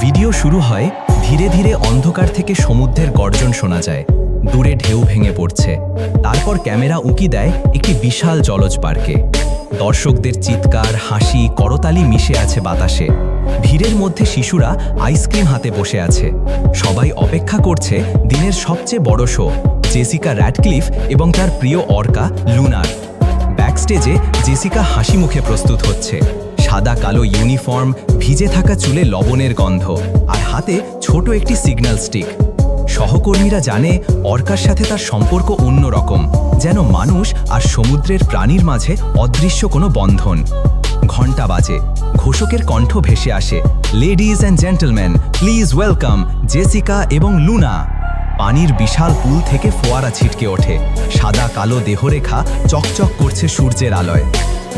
Video শুরু হয়, ধীরে ধীরে অন্ধকার থেকে সমুদ্রের গর্জন শোনা যায়। দূরে ঢেউ ভেঙে পড়ছে। তারপর ক্যামেরা উঁকি দেয় একটি বিশাল জলজ পার্কে। দর্শকদের চিৎকার, হাসি, করতালি মিশে আছে বাতাসে। ভিড়ের মধ্যে শিশুরা আইসক্রিম হাতে বসে আছে। সবাই অপেক্ষা করছে দিনের সবচেয়ে বড় শো, জেসিকা র্যাডক্লিফ এবং তার প্রিয় অর্কা, লুনার। ব্যাকস্টেজে জেসিকা হাসি মুখে প্রস্তুত হচ্ছে। সাদা কালো ইউনিফর্ম, ভিজে থাকা চুলে লবণের গন্ধ আর হাতে ছোট একটি সিগন্যাল স্টিক। সহকর্মীরা জানে অর্কার সাথে তার সম্পর্ক অন্যরকম যেন মানুষ আর সমুদ্রের প্রাণীর মাঝে অদৃশ্য কোনো বন্ধন। ঘণ্টা বাজে, ঘোষকের কণ্ঠ ভেসে আসে ladies and gentleman please welcome Jessica এবং লুনা পানির বিশাল পুল থেকে ফোয়ারা ছিটকে ওঠে, সাদা কালো দেহরেখা চকচক করছে সূর্যের আলোয়।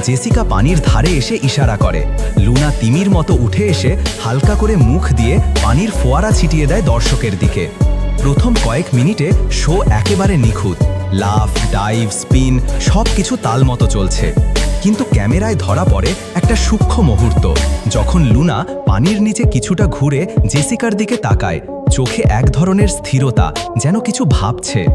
জেসিকা পানির ধারে এসে ইশারা করে। লুনা তিমির মতো উঠে এসে হালকা করে মুখ দিয়ে পানির ফোয়ারা ছিটিয়ে দেয় দর্শকের দিকে। প্রথম কয়েক মিনিটে শো একেবারে নিখুঁত। লাফ, ডাইভ, স্পিন সব কিছু তাল মতো চলছে। কিন্তু ক্যামেরায় ধরা পড়ে একটা সূক্ষ্ম মুহূর্ত। যখন লুনা পানির নিচে কিছুটা ঘুরে জেসিকার দিকে তাকায়, চোখে এক ধরনের স্থিরতা যেন কিছু ভাবছে।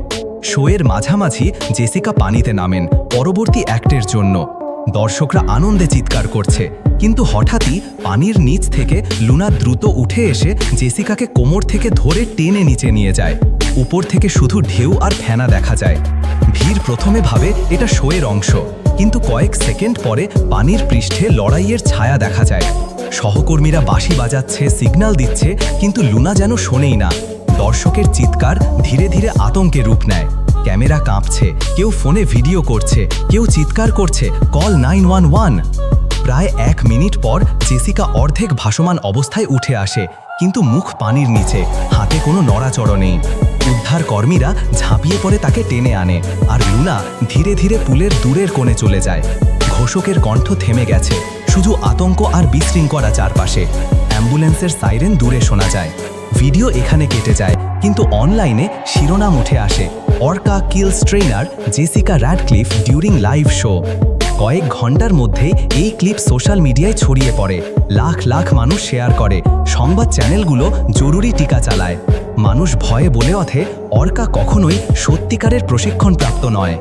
শোয়ের মাঝামাঝি জেসিকা পানিতে নামেন, পরবর্তী অ্যাক্টের জন্য। দর্শকরা আনন্দে চিৎকার করছে। কিন্তু হঠাৎই পানির নিচ থেকে লুনা দ্রুত উঠে এসে জেসিকাকে কোমর থেকে ধরে টেনে নিচে নিয়ে যায়। উপর থেকে শুধু ঢেউ আর ফেনা দেখা যায়। ভিড় প্রথমে ভাবে এটা শোয়ের অংশ, কিন্তু কয়েক সেকেন্ড পরে পানির পৃষ্ঠে লড়াইয়ের ছায়া দেখা যায়। সহকর্মীরা বাঁশি বাজাচ্ছে, সিগন্যাল দিচ্ছে, কিন্তু লুনা যেন শোনেই না। দর্শকের চিৎকার ধীরে ধীরে আতঙ্কে রূপ নেয়। ক্যামেরা কাঁপছে, কেউ ফোনে ভিডিও করছে, কেউ চিৎকার করছে, কল নাইন ওয়ান ওয়ান। প্রায় এক মিনিট পর জেসিকা অর্ধেক ভাসমান অবস্থায় উঠে আসে, কিন্তু মুখ পানির নিচে, হাতে কোনো নড়াচড় নেই। উদ্ধার কর্মীরা ঝাঁপিয়ে পড়ে তাকে টেনে আনে, আর লুনা ধীরে ধীরে পুলের দূরের কোণে চলে যায়। ঘোষকের কণ্ঠ থেমে গেছে, শুধু আতঙ্ক আর বিশৃঙ্খলা চারপাশে। অ্যাম্বুলেন্সের সাইরেন দূরে শোনা যায়। ভিডিও এখানে কেটে যায়, কিন্তু অনলাইনে শিরোনাম উঠে আসে orca kills trainer Jessica Radcliffe during live show কয়েক ঘণ্টার মধ্যে এই ক্লিপ সোশ্যাল মিডিয়ায় ছড়িয়ে পড়ে। লাখ লাখ মানুষ শেয়ার করে। সংবাদ চ্যানেলগুলো জরুরি টিকা চালায়। মানুষ ভয়ে বলে অথে অর্কা কখনোই সত্যিকারের প্রশিক্ষণপ্রাপ্ত নয়।